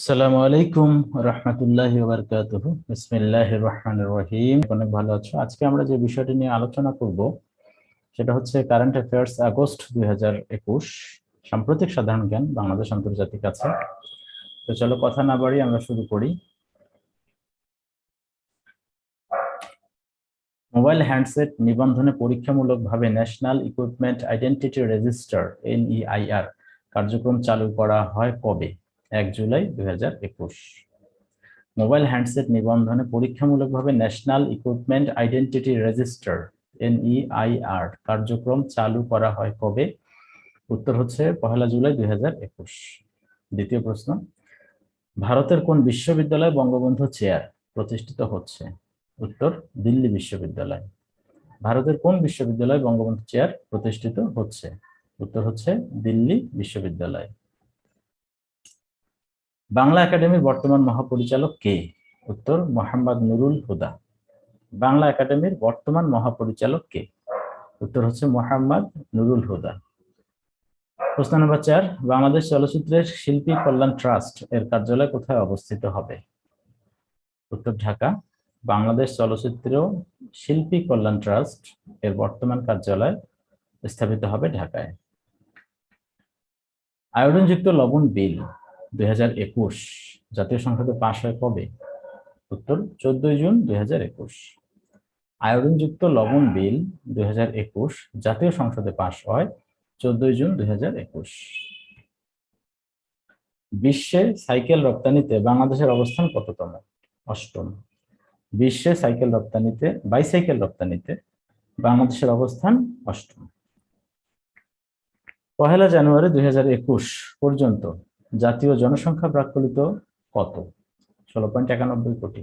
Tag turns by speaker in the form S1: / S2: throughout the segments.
S1: আসসালামু আলাইকুম রহমতুল্লাহ বারকাতুহ। বিসমিল্লাহ রহমান রহিম। অনেক ভালো আছো? আজকে আমরা যে বিষয়টি নিয়ে আলোচনা করব, সেটা হচ্ছে কারেন্ট অ্যাফেয়ার্স আগস্ট দুই হাজার একুশ। সাম্প্রতিক সাধারণ জ্ঞান বাংলাদেশ আন্তর্জাতিক আছে। তো চলো কথা না বাড়ি আমরা শুরু করি। মোবাইল হ্যান্ডসেট নিবন্ধনে পরীক্ষামূলকভাবে national equipment identity register, NEIR, কার্যক্রম চালু করা হয় কবে? এক জুলাই দুই হাজার একুশ। মোবাইল হ্যান্ডসেট নিবন্ধনে পরীক্ষামূলকভাবে national equipment identity register, NEIR কার্যক্রম চালু করা হয় কবে? উত্তর হচ্ছে পহেলা জুলাই দুই হাজার একুশ। দ্বিতীয় প্রশ্ন, ভারতের কোন বিশ্ববিদ্যালয় বঙ্গবন্ধু চেয়ার প্রতিষ্ঠিত হচ্ছে? উত্তর, দিল্লি বিশ্ববিদ্যালয়। ভারতের কোন বিশ্ববিদ্যালয় বঙ্গবন্ধু চেয়ার প্রতিষ্ঠিত হচ্ছে? উত্তর হচ্ছে দিল্লি বিশ্ববিদ্যালয়। বাংলা একাডেমির বর্তমান মহাপরিচালক কে? উত্তর, মোহাম্মদ নুরুল হুদা। বাংলা একাডেমির বর্তমান মহাপরিচালক কে? উত্তর হচ্ছে মোহাম্মদ নুরুল হুদা। প্রশ্ন নম্বর চার, বাংলাদেশ চলচ্চিত্রের শিল্পী কল্যাণ ট্রাস্ট এর কার্যালয় কোথায় অবস্থিত হবে? উত্তর, ঢাকা। বাংলাদেশ চলচ্চিত্র শিল্পী কল্যাণ ট্রাস্ট এর বর্তমান কার্যালয় স্থাপিত হবে ঢাকায়। আয়োডনযুক্ত লবণ বিল। দুই হাজার একুশ। জাতীয় সংসদে পাশ হয় কবে? উত্তর, চোদ্দই জুন দুই আয়োডিনযুক্ত লবণ বিল দুই হাজার একুশ। জাতীয় সংসদে পাশ হয় চোদ্দই জুন দুই বিশ্বে সাইকেল রপ্তানিতে বাংলাদেশের অবস্থান কততম? অষ্টম। বিশ্বে সাইকেল রপ্তানিতে, বাইসাইকেল রপ্তানিতে বাংলাদেশের অবস্থান অষ্টম। পহেলা জানুয়ারি দুই হাজার একুশ পর্যন্ত জাতীয় জনসংখ্যা প্রাকলিত কত? ষোলো পয়েন্ট একানব্বই কোটি।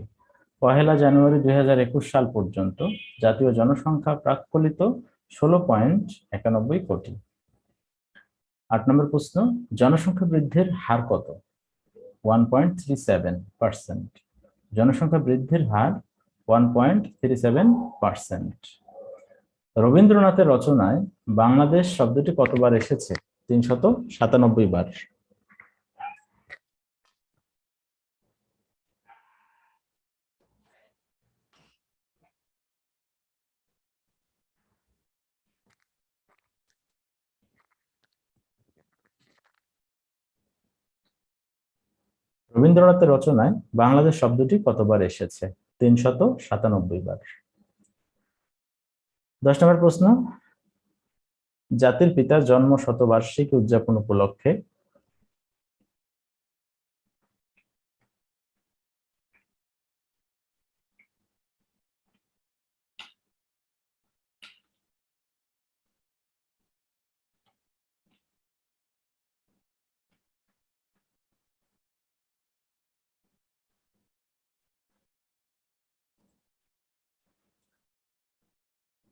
S1: পহেলা জানুয়ারি দুই হাজার একুশ সাল পর্যন্ত জাতীয় জনসংখ্যা প্রাকলিত ষোলো পয়েন্ট একানব্বই কোটি। আট নম্বর প্রশ্ন, জনসংখ্যা বৃদ্ধির হার কত? One point three seven percent. জনসংখ্যা বৃদ্ধির হার one point three seven percent. রবীন্দ্রনাথের রচনায় বাংলাদেশ শব্দটি কতবার এসেছে? তিনশত সাতানব্বই বার। রবীন্দ্রনাথের রচনায় বাংলাদেশ শব্দটি কতবার এসেছে? তিনশত সাতানব্বই বার। দশ নম্বর প্রশ্ন। জাতির পিতার জন্ম শতবার্ষিকী উদযাপন উপলক্ষে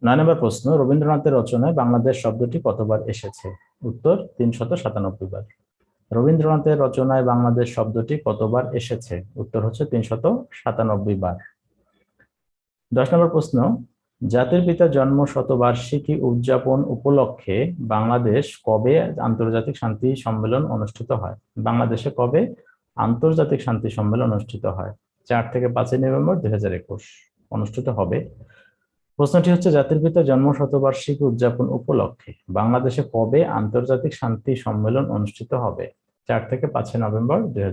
S1: নয় নম্বর প্রশ্ন, রবীন্দ্রনাথের রচনায় বাংলাদেশ শব্দটি কতবার এসেছে? উত্তর, তিনশত সাতানব্বই বার। রবীন্দ্রনাথের রচনায় বাংলাদেশ শব্দটি কতবার এসেছে? উত্তর হচ্ছে তিনশত সাতানব্বই বার। দশ নম্বর প্রশ্ন, জাতির পিতা জন্ম শতবার্ষিকী উদযাপন উপলক্ষে বাংলাদেশ কবে আন্তর্জাতিক শান্তি সম্মেলন অনুষ্ঠিত হয়? বাংলাদেশে কবে আন্তর্জাতিক শান্তি সম্মেলন অনুষ্ঠিত হয়? চার থেকে পাঁচই নভেম্বর দুই হাজার একুশ। অনুষ্ঠিত হবে প্রশ্নটি হচ্ছে, জাতির পিতা জন্ম শতবার্ষিকী উদযাপন উপলক্ষে বাংলাদেশে কবে আন্তর্জাতিক শান্তি সম্মেলন অনুষ্ঠিত হবে? চার থেকে পাঁচই নভেম্বর দুই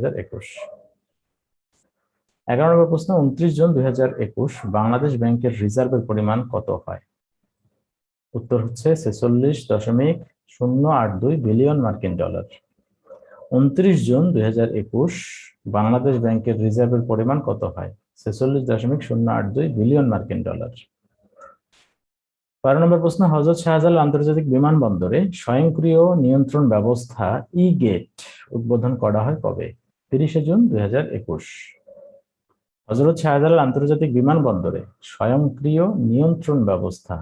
S1: এগারো নম্বর প্রশ্ন, উনত্রিশ জুন দুই হাজার একুশ, বাংলাদেশ ব্যাংকের রিজার্ভের পরিমাণ কত হয়? উত্তর হচ্ছে, ছেচল্লিশ দশমিক শূন্য আট দুই বিলিয়ন মার্কিন ডলার। উনত্রিশ জুন দুই হাজার একুশ, বাংলাদেশ ব্যাংকের রিজার্ভের পরিমাণ কত হয়? ছেচল্লিশ দশমিক শূন্য আট দুই বিলিয়ন মার্কিন ডলার। বারো নম্বর প্রশ্ন, হজরত শাহজালাল আন্তর্জাতিক বিমানবন্দরে স্বয়ংক্রিয় নিয়ন্ত্রণ ব্যবস্থা ই গেট উদ্বোধন করা হয় কবে? তিরিশে জুন দুই হাজার একুশ। হজরত শাহজালাল আন্তর্জাতিক বিমানবন্দরে স্বয়ংক্রিয় নিয়ন্ত্রণ ব্যবস্থা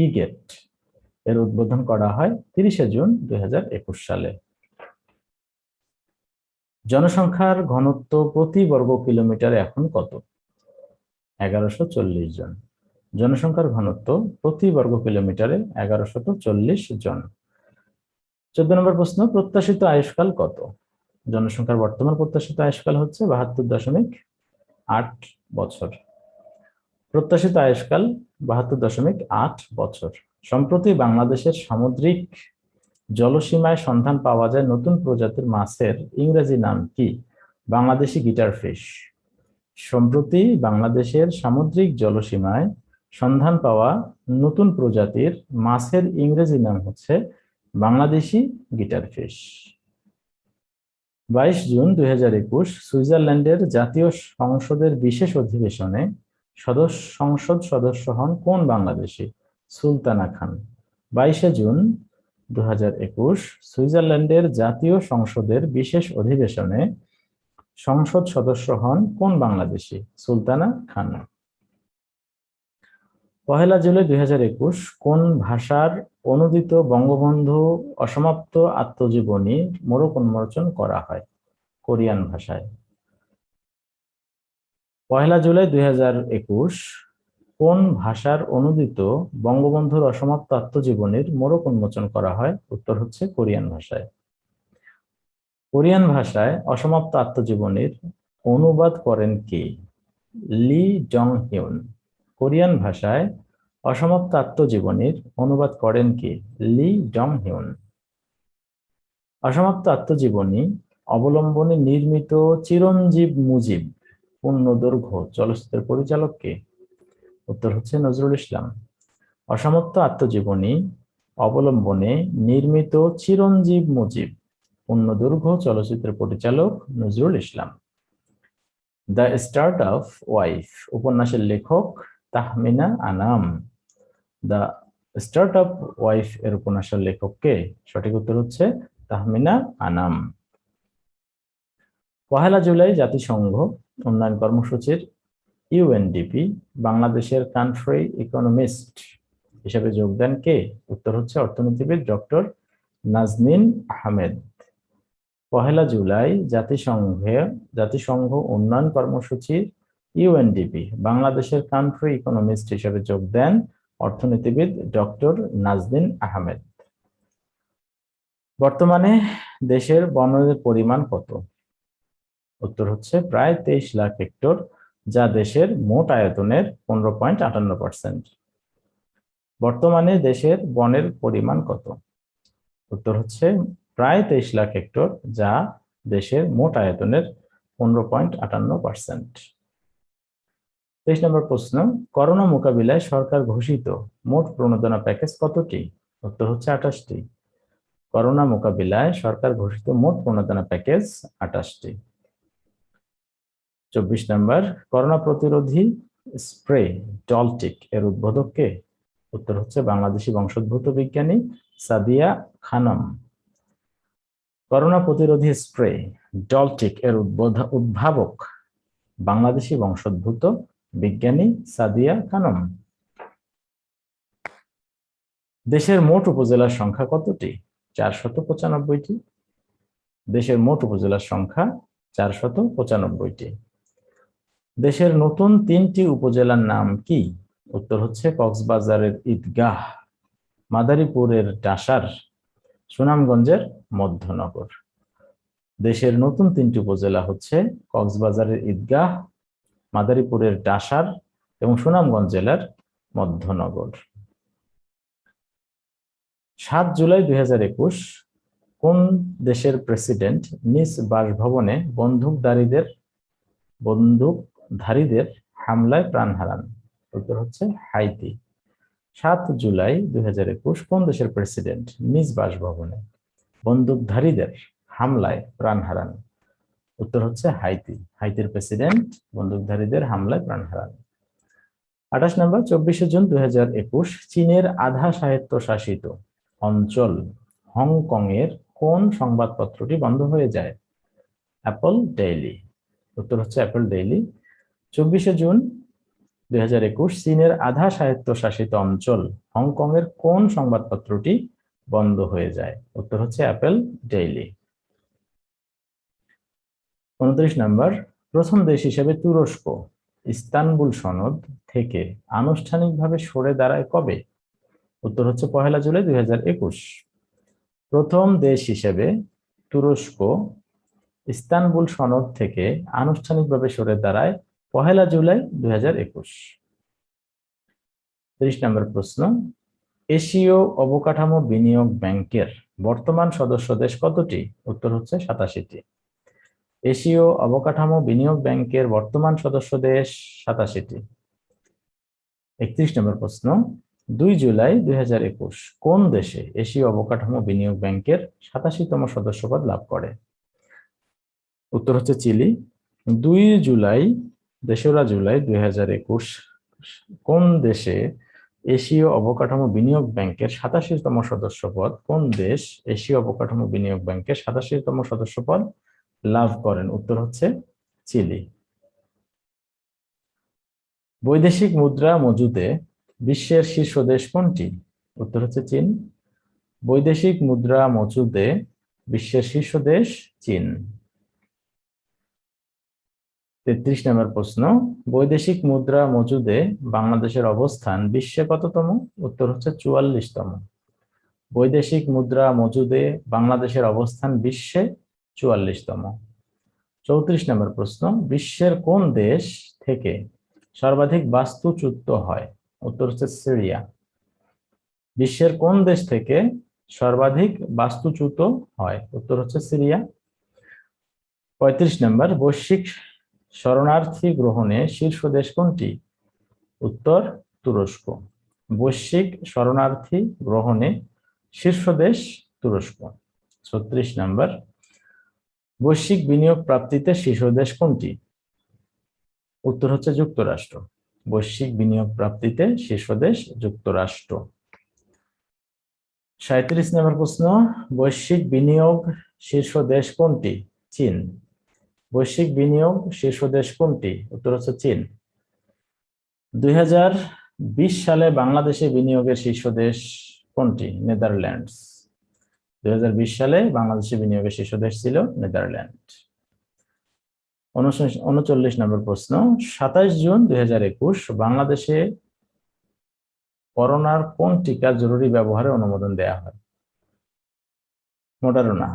S1: ই গেটের উদ্বোধন করা হয় তিরিশে জুন দুই হাজার একুশ সালে। জনসংখ্যার ঘনত্ব প্রতি বর্গ কিলোমিটার এখন কত? এগারোশো জন। জনসংখ্যার ঘনত্ব প্রতি বর্গ কিলোমিটারে এগারোশত চল্লিশ জন। চোদ্দ নম্বর প্রশ্ন, প্রত্যাশিত আয়ুষ্কাল কত? জনসংখ্যার বর্তমান প্রত্যাশিত আয়ুষ্কাল হচ্ছে বাহাত্তর দশমিক আট বছর। প্রত্যাশিত আয়ুষ্কাল বাহাত্তর দশমিক আট বছর। সম্প্রতি বাংলাদেশের সামুদ্রিক জলসীমায় সন্ধান পাওয়া যায় নতুন প্রজাতির মাছের ইংরেজি নাম কি? বাংলাদেশি গিটার ফিশ সম্প্রতি বাংলাদেশের সামুদ্রিক জলসীমায় সন্ধান পাওয়া নতুন প্রজাতির মাছের ইংরেজি নাম হচ্ছে বাংলাদেশি গিটার ফিশ। বাইশ জুন দুই হাজার একুশ সুইজারল্যান্ডের জাতীয় সংসদের বিশেষ অধিবেশনে সদস্য সংসদ সদস্য হন কোন বাংলাদেশি? সুলতানা খান। বাইশে জুন দু হাজার একুশ সুইজারল্যান্ডের জাতীয় সংসদের বিশেষ অধিবেশনে সংসদ সদস্য হন কোন বাংলাদেশি? সুলতানা খান। পহেলা জুলাই দুই হাজার একুশ কোন ভাষার অনুদিত বঙ্গবন্ধু অসমাপ্ত আত্মজীবনী মোড়ক উন্মোচন করা হয়? কোরিয়ান ভাষায়। পহেলা জুলাই দুই হাজার একুশ কোন ভাষার অনুদিত বঙ্গবন্ধুর অসমাপ্ত আত্মজীবনীর মোড়ক উন্মোচন করা হয়? উত্তর হচ্ছে কোরিয়ান ভাষায়। কোরিয়ান ভাষায় অসমাপ্ত আত্মজীবনীর অনুবাদ করেন কে? লি জং হিউন কোরিয়ান ভাষায় অসমাপ্ত আত্মজীবনীর অনুবাদ করেন কে? লি জং হিউন অসমাপ্ত আত্মজীবনী অবলম্বনে নির্মিত চিরঞ্জীব মুজিব পূর্ণদৈর্ঘ্য চলচ্চিত্রের পরিচালক কে? উত্তর হচ্ছে নজরুল ইসলাম। অসমাপ্ত আত্মজীবনী অবলম্বনে নির্মিত চিরঞ্জীব মুজিব পূর্ণদৈর্ঘ্য চলচ্চিত্রের পরিচালক Nazrul Islam. The start of wife, উপন্যাসের লেখক Tahmima Anam. The start of wife এর উপন্যাসের লেখক কে সঠিক উত্তর হচ্ছে তাহমিনা আনাম। পহেলা জুলাই জাতিসংঘ উন্নয়ন কর্মসূচির ইউএনডিপি বাংলাদেশের কান্ট্রি ইকোনমিস্ট হিসেবে যোগদান কে? উত্তর হচ্ছে অর্থনীতিবিদ ডক্টর নাজনীন আহমেদ। পহেলা জুলাই জাতিসংঘে, জাতিসংঘ উন্নয়ন কর্মসূচির ইউএনডিপি বাংলাদেশের কান্ট্রি ইকোনমিস্ট হিসেবে যোগ দেন অর্থনীতিবিদ ডক্টর নাজদিন আহমেদ। বর্তমানে দেশের বনের পরিমাণ কত? উত্তর হচ্ছে প্রায় তেইশ লাখ হেক্টর, যা দেশের মোট আয়তনের পনেরো পয়েন্ট আটান্ন পার্সেন্ট। বর্তমানে দেশের বনের পরিমাণ কত? উত্তর হচ্ছে প্রায় তেইশ লাখ হেক্টর, যা দেশের মোট আয়তনের পনেরো পয়েন্ট আটান্ন পার্সেন্ট। তেইশ নম্বর প্রশ্ন, করোনা মোকাবিলায় সরকার ঘোষিত মোট প্রণোদনা প্যাকেজ কতটি? উত্তর হচ্ছে আঠাশটি। করোনা মোকাবিলায় সরকার ঘোষিত মোট প্রণোদনা প্যাকেজ আঠাশটি। চব্বিশ নম্বর, করোনা প্রতিরোধী স্প্রে ডলটিক এর উদ্বোধক কে উত্তর হচ্ছে বাংলাদেশি বংশোদ্ভূত বিজ্ঞানী সাদিয়া খানম। করোনা প্রতিরোধী স্প্রে ডলটিক এর উদ্বোধ, উদ্ভাবক বাংলাদেশি বংশোদ্ভূত বিজ্ঞানী সাদিয়া খানম। দেশের মোট উপজেলার সংখ্যা কতটি? চারশত পঁচানব্বইটি। দেশের মোট উপজেলার সংখ্যা চারশত পঁচানব্বইটি। দেশের নতুন তিনটি উপজেলার নাম কি? উত্তর হচ্ছে কক্সবাজারের ঈদগাহ, মাদারীপুরের ডাসার, সুনামগঞ্জের মধ্যনগর। দেশের নতুন তিনটি উপজেলা হচ্ছে কক্সবাজারের ঈদগাহ মাদারীপুরের ডাসার এবং সুনামগঞ্জ জেলার মধ্যনগর। সাত জুলাই দুই হাজার একুশ কোন দেশের প্রেসিডেন্ট নিজ বাসভবনে বন্দুকধারীদের বন্দুকধারীদের হামলায় প্রাণ হারান? উত্তর হচ্ছে হাইতি। সাত জুলাই দুই হাজার একুশ কোন দেশের প্রেসিডেন্ট নিজ বাসভবনে বন্দুকধারীদের হামলায় প্রাণ হারান? উত্তর হচ্ছে হাইতি। হাইতির প্রেসিডেন্ট বন্দুকধারীদের হামলায় প্রাণ হারান। আঠাশ নম্বর, চব্বিশে জুন দু হাজার একুশ, চীনের আধা স্বায়ত্ত শাসিত অঞ্চল হংকং এর কোন সংবাদপত্রটি বন্ধ হয়ে যায়? Apple Daily. উত্তর হচ্ছে অ্যাপল ডেইলি। চব্বিশে জুন দুই হাজার একুশ, চীনের আধা স্বায়ত্তশাসিত অঞ্চল হংকং এর কোন সংবাদপত্রটি বন্ধ হয়ে যায়? উত্তর হচ্ছে অ্যাপেল ডেইলি। উনত্রিশ নম্বর, প্রথম দেশ হিসেবে তুরস্ক, ইস্তানবুল সনদ থেকে আনুষ্ঠানিকভাবে সরে দাঁড়ায় কবে? উত্তর হচ্ছে পহেলা জুলাই দুই হাজার একুশ। প্রথম দেশ হিসেবে তুরস্ক, ইস্তানবুল সনদ থেকে আনুষ্ঠানিকভাবে সরে দাঁড়ায় পহেলা জুলাই দুই ত্রিশ নম্বর প্রশ্ন, এশীয় অবকাঠামো বিনিয়োগ ব্যাংকের বর্তমান সদস্য দেশ কতটি? উত্তর হচ্ছে সাতাশিটি। এশীয় অবকাঠামো বিনিয়োগ ব্যাংকের বর্তমান সদস্য দেশ সাতাশিটি। একত্রিশ নম্বর প্রশ্ন, দুই জুলাই দুই হাজার একুশ কোন দেশে এশীয় অবকাঠামো বিনিয়োগ ব্যাংকের সাতাশিতম সদস্যপদ লাভ করে? উত্তর হচ্ছে চিলি। দুই জুলাই তেসরা জুলাই দুই হাজার একুশ কোন দেশে এশীয় অবকাঠামো বিনিয়োগ ব্যাংকের সাতাশিতম সদস্যপদ? কোন দেশ এশীয় অবকাঠামো বিনিয়োগ ব্যাংকের সাতাশিতম সদস্যপদ লাভ করেন। উত্তর হচ্ছে চিলি। বৈদেশিক মুদ্রা মজুদে বিশ্বের শীর্ষ দেশ কোনটি? উত্তর হচ্ছে চীন। বৈদেশিক মুদ্রা মজুদে বিশ্বের শীর্ষ দেশ চীন। তেত্রিশ নম্বর প্রশ্ন। বৈদেশিক মুদ্রা মজুদে বাংলাদেশের অবস্থান বিশ্বে কততম? উত্তর হচ্ছে চুয়াল্লিশতম। বৈদেশিক মুদ্রা মজুদে বাংলাদেশের অবস্থান বিশ্বে চুয়াল্লিশতম। চৌত্রিশ নম্বর প্রশ্ন, বিশ্বের কোন দেশ থেকে সর্বাধিক বাস্তুচ্যুত হয়? উত্তর হচ্ছে সিরিয়া। বিশ্বের কোন দেশ থেকে সর্বাধিক বাস্তুচ্যুত হয়? উত্তর হচ্ছে সিরিয়া। পঁয়ত্রিশ নম্বর, বৈশ্বিক শরণার্থী গ্রহণে শীর্ষ দেশ কোনটি? উত্তর, তুরস্ক। বৈশ্বিক শরণার্থী গ্রহণে শীর্ষ দেশ তুরস্ক। ছত্রিশ নম্বর বৈশ্বিক বিনিয়োগ প্রাপ্তিতে শীর্ষ দেশ কোনটি? উত্তর হচ্ছে যুক্তরাষ্ট্র। বৈশ্বিক বিনিয়োগ প্রাপ্তিতে শীর্ষ দেশ যুক্তরাষ্ট্র। সাঁত্রিশ নম্বর প্রশ্ন, বৈশ্বিক বিনিয়োগ শীর্ষ দেশ কোনটি? চীন। বৈশ্বিক বিনিয়োগ শীর্ষ দেশ কোনটি? উত্তর হচ্ছে চীন। দুই হাজার বিশ সালে বাংলাদেশে বিনিয়োগের শীর্ষ দেশ কোনটি? নেদারল্যান্ডস। দুই হাজার বিশ সালে বাংলাদেশে বিনিয়োগের শীর্ষ দেশ ছিল নেদারল্যান্ড। উনচল্লিশ নম্বর প্রশ্ন সাতাইশ জুন দুই হাজার একুশ বাংলাদেশে করোনার কোন টিকা জরুরি ব্যবহারের অনুমোদন দেয়া হয়? মোডারোনা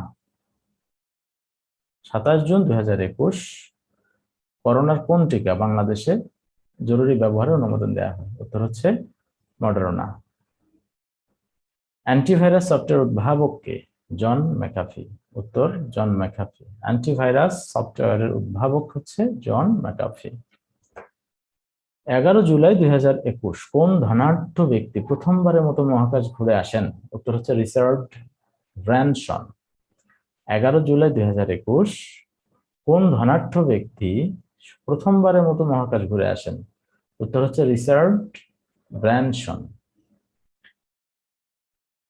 S1: সাতাশ জুন দুই হাজার একুশ করোনার কোন টিকা বাংলাদেশে জরুরি ব্যবহারের অনুমোদন দেওয়া হয়? উত্তর হচ্ছে মডারোনা অ্যান্টিভাইরাস সফটওয়্যার উদ্ভাবককে জন ম্যাকাফি, উত্তর জন ম্যাকাফি। অ্যান্টিভাইরাস সফটওয়্যারের উদ্ভাবক হচ্ছে জন ম্যাকাফি। এগারো জুলাই দুই হাজার একুশ, কোন ধনাঢ্য ব্যক্তি প্রথমবারের মতো মহাকাশ ঘুরে আসেন? উত্তর হচ্ছে রিচার্ড ব্র্যানসন। এগারো জুলাই দুই হাজার একুশ, কোন ধনাঢ্য ব্যক্তি প্রথমবারের মতো মহাকাশ ঘুরে আসেন? উত্তর হচ্ছে রিচার্ড ব্র্যানসন।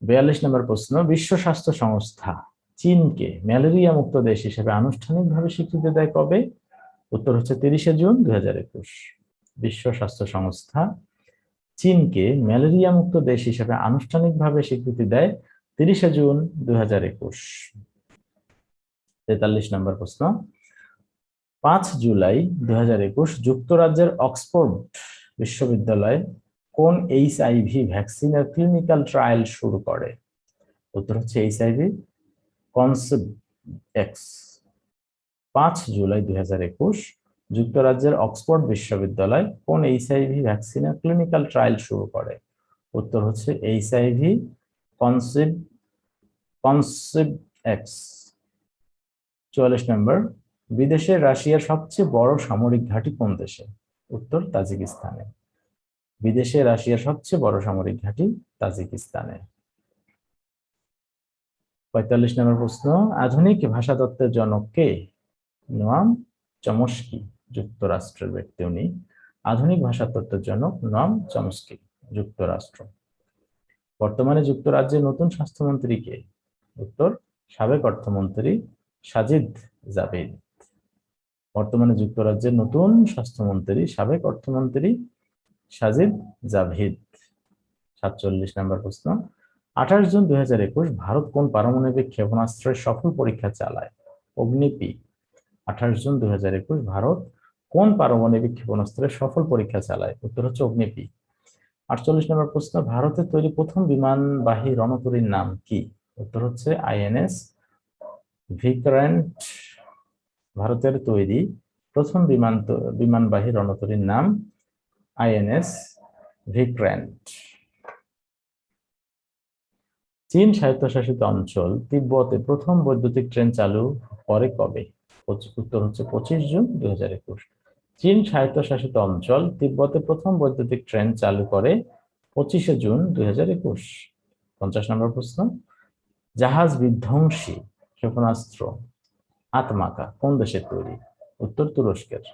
S1: বিয়াল্লিশ নম্বর প্রশ্ন, বিশ্ব স্বাস্থ্য সংস্থা, চীনকে ম্যালেরিয়া মুক্ত দেশ হিসেবে আনুষ্ঠানিকভাবে স্বীকৃতি দেয় কবে? উত্তর হচ্ছে তিরিশে জুন দুই বিশ্ব স্বাস্থ্য সংস্থা, চীনকে ম্যালেরিয়া মুক্ত দেশ হিসেবে আনুষ্ঠানিকভাবে স্বীকৃতি দেয় তিরিশে জুন দুই হাজার একুশ। তেতাল্লিশ নম্বর প্রশ্ন, পাঁচ জুলাই দু হাজার একুশ যুক্তরাজ্যের অক্সফোর্ড বিশ্ববিদ্যালয় কোন এইচআইভি ভ্যাকসিনের ক্লিনিক্যাল ট্রায়াল শুরু করে? উত্তর হচ্ছে এইচআইভি কনসেপ্ট পাঁচ জুলাই দুই যুক্তরাজ্যের অক্সফোর্ড বিশ্ববিদ্যালয় কোন এইচআইভি ভ্যাকসিনের ক্লিনিক্যাল ট্রায়াল শুরু করে? উত্তর হচ্ছে এইচআইভি কনসেপ কনসেপ্ট এক্স চুয়াল্লিশ নম্বর, বিদেশে রাশিয়ার সবচেয়ে বড় সামরিক ঘাঁটি কোন দেশে? উত্তর তাজিকিস্তানে। বিদেশে রাশিয়ার সবচেয়ে বড় সামরিক ঘাঁটি তাজিকিস্তানে। পঁয়তাল্লিশ নম্বর প্রশ্ন, আধুনিক ভাষা তত্ত্বের জনক কে? নোয়াম চমস্কি, যুক্তরাষ্ট্রের ব্যক্তি। উনি আধুনিক ভাষা তত্ত্বের জনক নোয়াম চমস্কি, যুক্তরাষ্ট্র। বর্তমানে যুক্তরাজ্যের নতুন স্বাস্থ্যমন্ত্রী কে? উত্তর, সাবেক অর্থমন্ত্রী সাজিদ জাভেদ। বর্তমানে যুক্তরাজ্যের নতুন স্বাস্থ্যমন্ত্রী, সাবেক অর্থমন্ত্রী সাজিদ জাভেদ, সাতচল্লিশ নম্বর প্রশ্ন। আঠাশ জুন দুই হাজার একুশ, ভারত কোন পারমাণবিক ক্ষেপণাস্ত্রের সফল পরীক্ষা চালায়? অগ্নিপি আঠাশ জুন দুই হাজার একুশ, ভারত কোন পারমাণবিক ক্ষেপণাস্ত্রের সফল পরীক্ষা চালায়? উত্তর হচ্ছে অগ্নিপি আটচল্লিশ নম্বর প্রশ্ন ভারতের তৈরি প্রথম বিমানবাহী রণতরীর নাম কি? উত্তর হচ্ছে আইএনএস। ভিক্রান্ট ভারতের তৈরি প্রথম বিমান বিমানবাহী রণতরীর নাম আইএনএস ভিক্র্যান্ট চীন স্বায়ত্তশাসিত অঞ্চল তিব্বতে প্রথম বৈদ্যুতিক ট্রেন চালু করে কবে? উত্তর হচ্ছে পঁচিশ জুন দুই হাজার একুশ। চীন স্বায়ত্তশাসিত অঞ্চল তিব্বতে প্রথম বৈদ্যুতিক ট্রেন চালু করে পঁচিশে জুন দুই হাজার একুশ। পঞ্চাশ নম্বর প্রশ্ন। জাহাজ বিধ্বংসী, ক্ষেপণাস্ত্র, আত্মাকা কোন দেশের তৈরি? উত্তর তুরস্কের।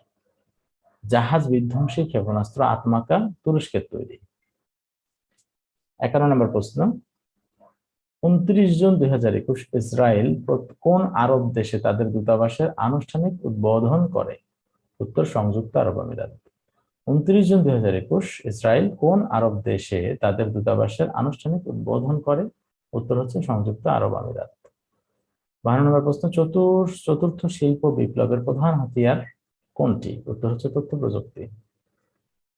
S1: জাহাজ বিধ্বংসী ক্ষেপণাস্ত্র আত্মাকা তুরস্কের তৈরি। একান্ন নম্বর প্রশ্ন, উনত্রিশ জুন দুই হাজার একুশ ইসরায়েল কোন আরব দেশে তাদের দূতাবাসের আনুষ্ঠানিক উদ্বোধন করে? উত্তর, সংযুক্ত আরব আমিরাত। উনত্রিশ জুন দুই হাজার একুশ ইসরায়েল কোন আরব দেশে তাদের দূতাবাসের আনুষ্ঠানিক উদ্বোধন করে? উত্তর হচ্ছে, সংযুক্ত আরব আমিরাত। বারো নম্বর প্রশ্ন, চতুর চতুর্থ শিল্প বিপ্লবের প্রধান হাতিয়ার কোনটি? উত্তর হচ্ছে তথ্য প্রযুক্তি।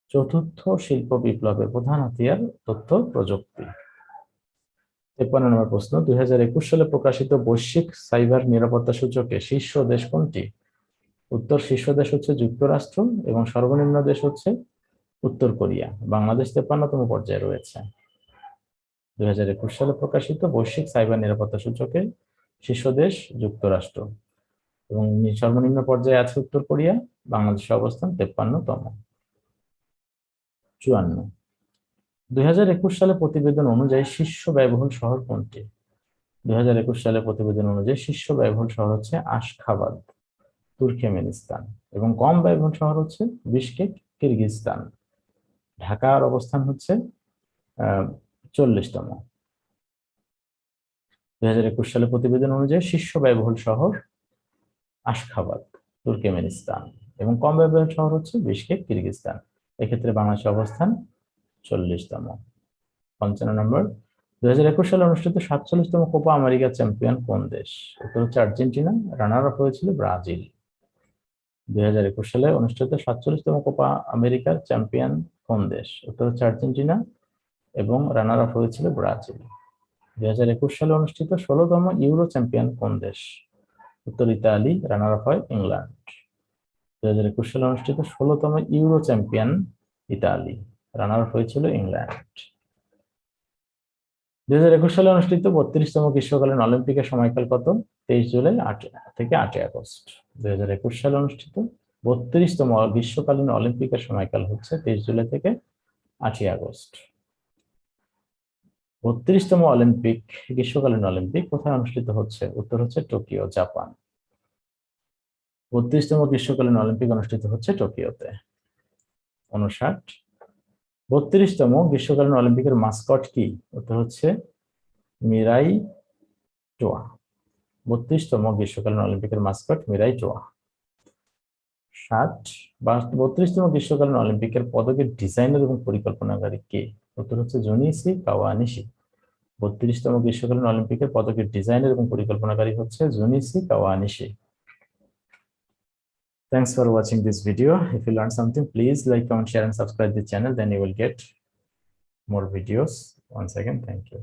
S1: চতুর্থ শিল্প বিপ্লবের প্রধান হাতিয়ার তথ্য প্রযুক্তি। তেপ্পান্ন নম্বর প্রশ্ন, দুই হাজার একুশ সালে প্রকাশিত বৈশ্বিক সাইবার নিরাপত্তা সূচকে শীর্ষ দেশ কোনটি? উত্তর, শীর্ষ দেশ হচ্ছে যুক্তরাষ্ট্র এবং সর্বনিম্ন দেশ হচ্ছে উত্তর কোরিয়া। বাংলাদেশ তেপ্পান্নতম পর্যায়ে রয়েছে। দুই হাজার একুশ সালে প্রকাশিত বৈশ্বিক সাইবার নিরাপত্তা সূচকে শীর্ষ দেশ যুক্তরাষ্ট্র। এবং সর্বনিম্ন পর্যায়ে আছে উত্তর কোরিয়া, বাংলাদেশের অবস্থান তেপ্পান্নতম। চুয়ান্ন। দুই সালে প্রতিবেদন অনুযায়ী শীর্ষ ব্যয়বহুল শহর কোনটি? দুই সালে প্রতিবেদন অনুযায়ী শীর্ষ ব্যয়বহুল শহর হচ্ছে আশখাবাদ, তুর্কমেনিস্তান এবং কম ব্যয়বহুল শহর হচ্ছে বিশকেক, কিরগিজস্তান। ঢাকার অবস্থান হচ্ছে চল্লিশতম। দুই হাজার একুশ সালে প্রতিবেদন অনুযায়ী শীর্ষ ব্যয়বহুল শহর আশখাবাদ, তুর্কমেনিস্তান এবং কম ব্যয়বহুল শহর হচ্ছে বিশকেক, কিরগিজস্তান। এক্ষেত্রে বাংলাদেশের অবস্থান চল্লিশতম। পঞ্চান্ন নম্বর দুই হাজার একুশ সালে অনুষ্ঠিত সাতচল্লিশতম কোপা আমেরিকা চ্যাম্পিয়ন কোন দেশ? উত্তর হচ্ছে আর্জেন্টিনা রানার আপ হয়েছিল ব্রাজিল। দুই হাজার একুশ সালে অনুষ্ঠিত সাতচল্লিশতম কোপা আমেরিকার চ্যাম্পিয়ন কোন দেশ? উত্তর হচ্ছে আর্জেন্টিনা এবং রানার আপ হয়েছিল ব্রাজিল। দুই হাজার একুশ সালে অনুষ্ঠিত ষোলোতম ইউরো চ্যাম্পিয়ন কোন দেশ? উত্তর ইতালি রানার আপ হয় ইংল্যান্ড। দুই হাজার একুশ সালে অনুষ্ঠিত ষোলোতম Euro champion Italy runner up হয়েছিল ইংল্যান্ড। দুই হাজার একুশ সালে অনুষ্ঠিত বত্রিশতম গ্রীষ্মকালীন অলিম্পিকের সময়কাল কত? তেইশ জুলাই আট, থেকে আটই আগস্ট। দুই হাজার একুশ সালে অনুষ্ঠিত বত্রিশতম গ্রীষ্মকালীন অলিম্পিকের সময়কাল হচ্ছে তেইশ জুলাই থেকে আটই আগস্ট। বত্রিশতম অলিম্পিক, গ্রীষ্মকালীন অলিম্পিক কোথায় অনুষ্ঠিত হচ্ছে, উত্তর হচ্ছে টোকিও, জাপান। বত্রিশতম গ্রীষ্মকালীন অলিম্পিক অনুষ্ঠিত হচ্ছে টোকিওতে। উনষাট। বত্রিশতম গ্রীষ্মকালীন অলিম্পিকের মাস্কট কি? উত্তর হচ্ছে মিরাই টোয়া। বত্রিশতম গ্রীষ্মকালীন অলিম্পিকের মাস্কট মিরাই টোয়া। ষাট। বত্রিশতম গ্রীষ্মকালীন অলিম্পিকের পদকের ডিজাইনার এবং পরিকল্পনাকারী কে? উত্তর হচ্ছে জুনিসি কাওয়ানিশি। বত্রিশতম গ্রীষ্মকালীন অলিম্পিকের পদকের ডিজাইনার এবং পরিকল্পনাকারী হচ্ছে জুনিসি কাওয়ানিশি Thanks for watching this video. If you learned something, please like, comment, share, and subscribe the channel. Then you will get more videos. Once again, thank you.